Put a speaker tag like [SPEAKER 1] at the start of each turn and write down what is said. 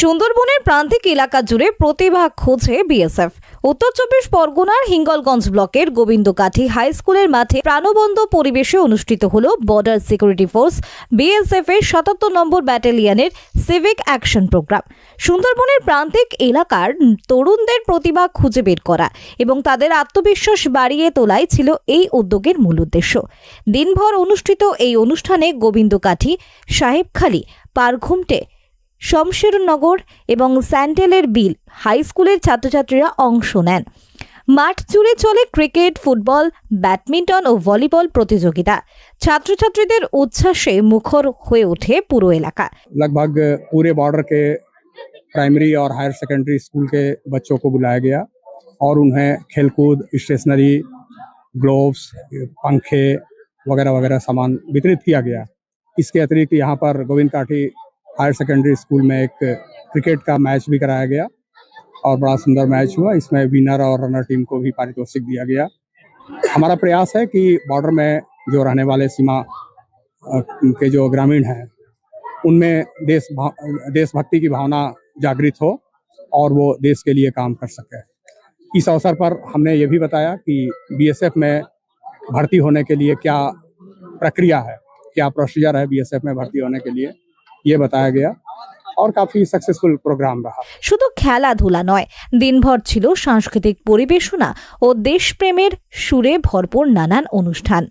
[SPEAKER 1] সুন্দরবনের প্রান্তিক এলাকা জুড়ে প্রতিভা খোঁজে বিএসএফ। উত্তর চব্বিশ পরগনার হিঙ্গলগঞ্জ ব্লকের গোবিন্দকাঠি হাই স্কুলের মাঠে প্রাণবন্ধ পরিবেশে অনুষ্ঠিত হল বর্ডার সিকিউরিটি ফোর্স বিএসএফ এর সাতাত্তর নম্বর ব্যাটালিয়নের সিভিক অ্যাকশন প্রোগ্রাম। সুন্দরবনের প্রান্তিক এলাকার তরুণদের প্রতিভা খুঁজে বের করা এবং তাদের আত্মবিশ্বাস বাড়িয়ে তোলাই ছিল এই উদ্যোগের মূল উদ্দেশ্য। দিনভর অনুষ্ঠিত এই অনুষ্ঠানে গোবিন্দকাঠি সাহেবখালী পারঘুমটে শমশেরনগর এবং স্যান্ডেলের বিল হাই স্কুলের ছাত্রছাত্রীরা অংশ নেন মাঠ জুড়ে চলে ক্রিকেট ফুটবল ব্যাডমিন্টন ও ভলিবল প্রতিযোগিতা ছাত্রছাত্রীদের উচ্ছ্বাসে মুখর হয়ে ওঠে পুরো এলাকা
[SPEAKER 2] लगभग पूरे बॉर्डर के प्राइमरी और हायर सेकेंडरी स्कूल के बच्चों को बुलाया गया और उन्हें खेलकूद स्टेशनरी ग्लोव्स पंखे वगैरह वगैरह सामान वितरित किया गया इसके अतिरिक्त यहाँ पर गोविंद काठी हायर सेकेंडरी स्कूल में एक क्रिकेट का मैच भी कराया गया और बड़ा सुंदर मैच हुआ। इसमें विनर और रनर टीम को भी पारितोषिक दिया गया। हमारा प्रयास है कि बॉर्डर में जो रहने वाले सीमा के जो ग्रामीण हैं, उनमें देश भा- देशभक्ति की भावना जागृत हो और वो देश के लिए काम कर सके। इस अवसर पर हमने ये भी बताया कि बीएसएफ में भर्ती होने के लिए क्या प्रक्रिया है, क्या प्रोसीजर है बीएसएफ में भर्ती होने के लिए। ये बताया गया और काफ़ी सक्सेसफुल प्रोग्राम रहा
[SPEAKER 1] শুধু খেলাধুলা নয় দিনভর ছিল সাংস্কৃতিক পরিবেশনা ও দেশপ্রেমের সুরে ভরপুর নানান অনুষ্ঠান